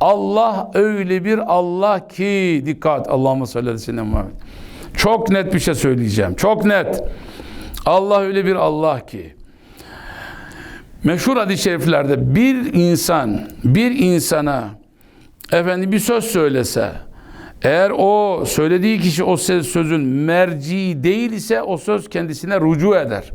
Allah öyle bir Allah ki dikkat Allah'ıma salli aleyhi ve sellem. Çok net bir şey söyleyeceğim. Çok net. Allah öyle bir Allah ki meşhur hadis-i şeriflerde bir insan bir insana efendim bir söz söylese eğer o söylediği kişi o söz- sözün merci değil ise o söz kendisine rucu eder.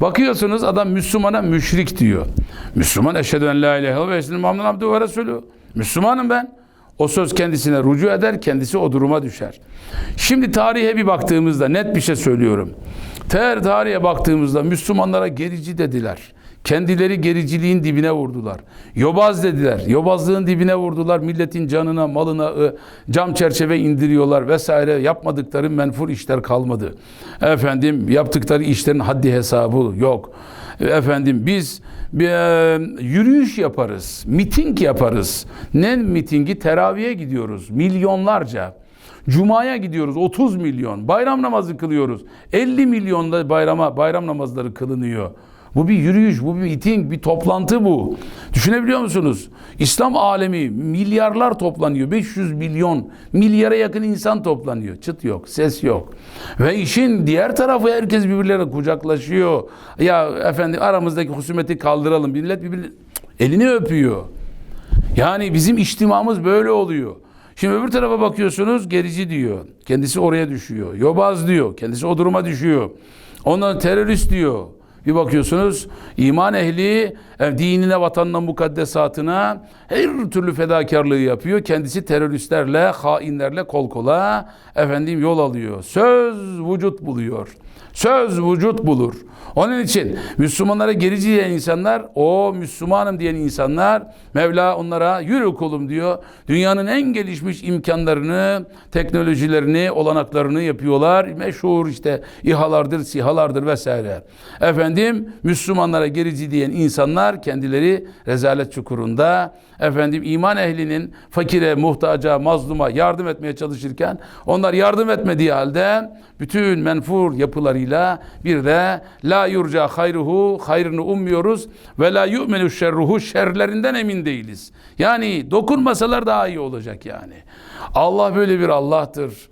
Bakıyorsunuz adam Müslümana müşrik diyor. Müslüman eşhedü en la ilahe ve eşhedü Muhammeden abdühü ve resulü. Müslümanım ben. O söz kendisine rucu eder, kendisi o duruma düşer. Şimdi tarihe bir baktığımızda net bir şey söylüyorum. Ter tarihe baktığımızda Müslümanlara gerici dediler. Kendileri gericiliğin dibine vurdular. Yobaz dediler. Yobazlığın dibine vurdular. Milletin canına, malına cam çerçeve indiriyorlar vesaire. Yapmadıkları menfur işler kalmadı. Efendim yaptıkları işlerin haddi hesabı yok. Efendim biz bir, e, yürüyüş yaparız, miting yaparız. Ne mitingi? Teraviye gidiyoruz. Milyonlarca. Cuma'ya gidiyoruz 30 milyon. Bayram namazı kılıyoruz. 50 milyonda bayrama bayram namazları kılınıyor. Bu bir yürüyüş, bu bir miting, bir toplantı bu. Düşünebiliyor musunuz? İslam alemi milyarlar toplanıyor. 500 milyon, milyara yakın insan toplanıyor. Çıt yok, ses yok. Ve işin diğer tarafı herkes birbirlerine kucaklaşıyor. Ya efendim aramızdaki husumeti kaldıralım. Millet birbirine elini öpüyor. Yani bizim içtimamız böyle oluyor. Şimdi öbür tarafa bakıyorsunuz gerici diyor. Kendisi oraya düşüyor. Yobaz diyor. Kendisi o duruma düşüyor. Ondan terörist diyor. Bir bakıyorsunuz iman ehli e, dinine, vatanına, mukaddesatına her türlü fedakarlığı yapıyor. Kendisi teröristlerle, hainlerle kol kola efendim yol alıyor. Söz vücut buluyor. Söz vücut bulur. Onun için Müslümanlara gerici diyen insanlar, o Müslümanım diyen insanlar, Mevla onlara yürü kulum diyor. Dünyanın en gelişmiş imkanlarını, teknolojilerini, olanaklarını yapıyorlar. Meşhur işte İHA'lardır, SİHA'lardır vesaire. Efendim Müslümanlara gerici diyen insanlar kendileri rezalet çukurunda. Efendim iman ehlinin fakire, muhtaca, mazluma yardım etmeye çalışırken onlar yardım etmediği halde bütün menfur yapılarıyla bir de la yurca hayruhu hayrını ummuyoruz ve la yu'minu şerruhu şerlerinden emin değiliz. Yani dokunmasalar daha iyi olacak yani. Allah böyle bir Allah'tır.